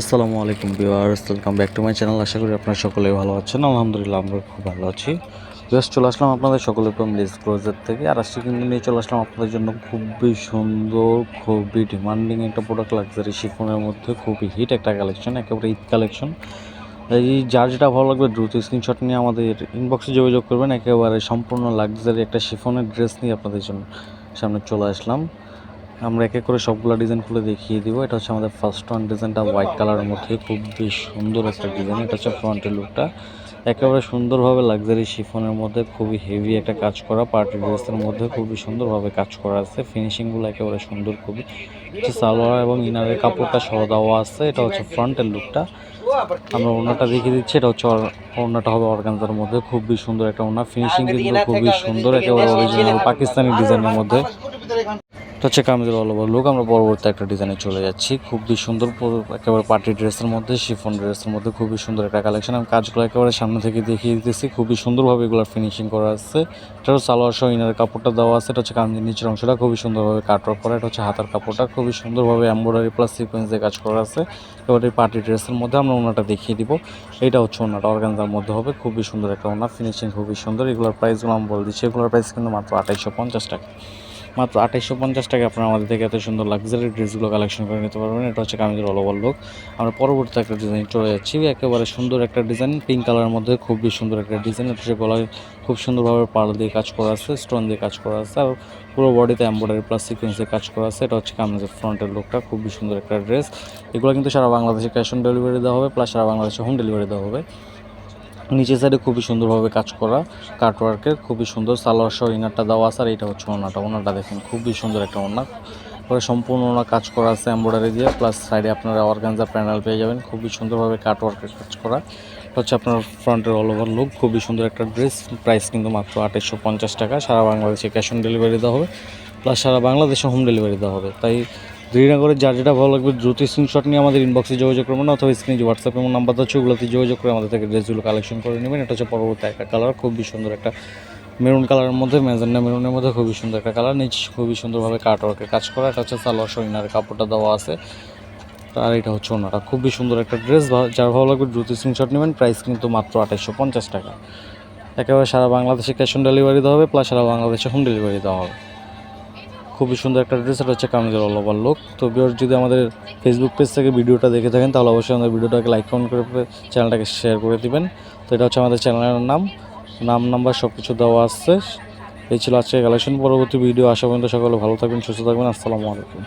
আসসালামু আলাইকুম viewers welcome back to my channel আশা করি আপনারা সকলে ভালো আছেন। আলহামদুলিল্লাহ আমরা খুব ভালো আছি। ভিউয়ার্স, চলে আসলাম আপনাদের সকলের প্রথম লিস্ট ক্লোজার থেকে। আর আজকে কিন্তু নিয়ে চলে আসলাম আপনাদের জন্য খুবই সুন্দর, খুবই ডিমান্ডিং একটা প্রোডাক্ট লাক্সারি শিফনের মধ্যে, খুবই হিট একটা কালেকশন একেবারে ঈদ কালেকশন এই যার যেটা ভালো লাগবে দ্রুত স্ক্রিনশট নিয়ে আমাদের ইনবক্সে যোগাযোগ করবেন। একেবারে সম্পূর্ণ লাক্সারি একটা শিফনের ড্রেস নিয়ে আপনাদের জন্য সামনে চলে আসলাম। আমরা এক করে সবগুলো ডিজাইন খুলে দেখিয়ে দিব। এটা হচ্ছে আমাদের ফার্স্ট ওয়ান ডিজাইনটা হোয়াইট কালারের মধ্যে। খুব বেশ সুন্দর একটা ডিজাইন এটা হচ্ছে ফ্রন্টের লুকটা একেবারে সুন্দরভাবে লাক্সারি শিফনের মধ্যে খুবই হেভি একটা কাজ করা। পার্টি ড্রেসের মধ্যে খুবই সুন্দরভাবে কাজ করা আছে। ফিনিশিংগুলো একেবারে সুন্দর খুবই। হচ্ছে সালোয়ার এবং ইনারের কাপড়টা সহ দেওয়া আছে। এটা হচ্ছে ফ্রন্টের লুকটা আমরা ওনাটা দেখিয়ে দিচ্ছি। এটা হচ্ছে ওড়নাটা হবে অর্গানজার মধ্যে। খুবই সুন্দর একটা ওনা ফিনিশিং কিন্তু খুবই সুন্দর। একেবারে অরিজিনাল পাকিস্তানি ডিজাইনের মধ্যে। হচ্ছে কামিজের অল ওভার লুক আমরা পরবর্তী একটা ডিজাইনে চলে যাচ্ছি। খুবই সুন্দর একেবারে পার্টি ড্রেসের মধ্যে শিফন ড্রেসের মধ্যে খুবই সুন্দর একটা কালেকশন আমি কাজগুলো একেবারে সামনে থেকে দেখিয়ে দিতেছি, খুবই সুন্দরভাবে এগুলো ফিনিশিং করা আছে। এটা হচ্ছে সালোয়ার সহ ইনারের কাপড়টা দেওয়া আছে, এটা হচ্ছে কামিজের নিচের অংশটা খুবই সুন্দরভাবে কাটওয়ার্ক করা, এটা হচ্ছে হাতার কাপড়টা, খুবই সুন্দরভাবে এম্ব্রয়ডারি প্লাস সিকোয়েন্স দিয়ে কাজ করা আছে। এবার এই পার্টি ড্রেসের মধ্যে আমরা ওনাটা দেখিয়ে দিব। এটা হচ্ছে ওনাটা অর্গানজার মধ্যে হবে, খুবই সুন্দর একটা ওনার ফিনিশিং খুবই সুন্দর। এগুলোর প্রাইসগুলো আমি বলে দিচ্ছি, এগুলোর প্রাইস কিন্তু মাত্র আঠাইশশো পঞ্চাশ টাকা। মাত্র আঠাইশশো পঞ্চাশ টাকা আপনারা আমাদের থেকে এত সুন্দর লাক্সারি ড্রেসগুলো কালেকশন করে নিতে পারবেন। এটা হচ্ছে কামিজের অল ওভার লুক আমরা পরবর্তী একটা ডিজাইন চলে যাচ্ছি। একেবারে সুন্দর একটা ডিজাইন পিঙ্ক কালারের মধ্যে খুবই সুন্দর একটা ডিজাইন এটা হচ্ছে গলায় খুব সুন্দরভাবে পার্ল দিয়ে কাজ করা আছে স্টোন দিয়ে কাজ করা আছে, আর পুরো বডিতে এম্ব্রয়ডারি প্লাস সিকোয়েন্স কাজ করা আছে। এটা হচ্ছে কামিজের ফ্রন্টের লুকটা খুবই সুন্দর একটা ড্রেস এগুলো কিন্তু সারা বাংলাদেশে ক্যাশ অন ডেলিভারি দেওয়া হবে প্লাস সারা বাংলাদেশে হোম ডেলিভারি দেওয়া হবে। নিচের সাইডে খুবই সুন্দরভাবে কাজ করা কাটওয়ার্কের খুবই সুন্দর। সালোয়ার সহ ইনারটা দেওয়া আছে, আর এটা হচ্ছে ওনাটা। ওনাটা দেখেন, খুবই সুন্দর একটা ওনা পরে সম্পূর্ণ ওনা কাজ করা আছে এমব্রয়ডারি দিয়ে প্লাস সাইডে আপনারা অর্গানজা প্যানেল পেয়ে যাবেন। খুবই সুন্দরভাবে কাটওয়ার্কের কাজ করা। হচ্ছে আপনার ফ্রন্টের অল ওভার লুক খুবই সুন্দর একটা ড্রেস প্রাইস কিন্তু মাত্র আঠাইশশো পঞ্চাশ টাকা। সারা বাংলাদেশে ক্যাশ অন ডেলিভারি দেওয়া হবে প্লাস সারা বাংলাদেশে হোম ডেলিভারি দেওয়া হবে। তাই দেরি যার যেটা ভালো লাগবে, দ্রুত স্ক্রিনশট নিয়ে আমাদের ইনবক্সে যোগাযোগ করবেন অথবা স্ক্রিনে যে হোয়াটসঅ্যাপ এবং নাম্বার আছে, ওগুলোতে যোগাযোগ করে আমাদের থেকে ড্রেসগুলো কালেকশন করে নেবেন। এটা হচ্ছে পরবর্তী একটা কালার খুবই সুন্দর একটা মেরুন কালারের মধ্যে ম্যাজেন্ডা মেরুনের মধ্যে খুবই সুন্দর একটা কালার নিচ খুবই সুন্দরভাবে কাটওয়ার্কের কাজ করা, এটা হচ্ছে সালোয়ার সইনার কাপড়টা দেওয়া আছে। আর এটা হচ্ছে ওনাটা খুবই সুন্দর একটা ড্রেস যার ভালো লাগবে দ্রুত স্ক্রিনশট নেবেন প্রাইস কিন্তু মাত্র আঠাইশশো পঞ্চাশ টাকা। একেবারে সারা বাংলাদেশে ক্যাশ অন ডেলিভারি দেওয়া হবে প্লাস সারা বাংলাদেশে হোম ডেলিভারি দেওয়া হবে। খুবই সুন্দর একটা ড্রেস এটা হচ্ছে কামিজের অল ওভার লুক তো বিয়ার যদি আমাদের ফেসবুক পেজ থেকে ভিডিওটা দেখে থাকেন, তাহলে অবশ্যই আমাদের ভিডিওটাকে লাইক কমেন্ট করে চ্যানেলটাকে শেয়ার করে দিবেন। তো এটা হচ্ছে আমাদের চ্যানেলের নাম। নাম নাম্বার সব কিছু দেওয়া আসছে এই ছিল আজকে কালেকশন পরবর্তী ভিডিও আসা পর্যন্ত সকলে ভালো থাকবেন, সুস্থ থাকবেন। আসসালামু আলাইকুম।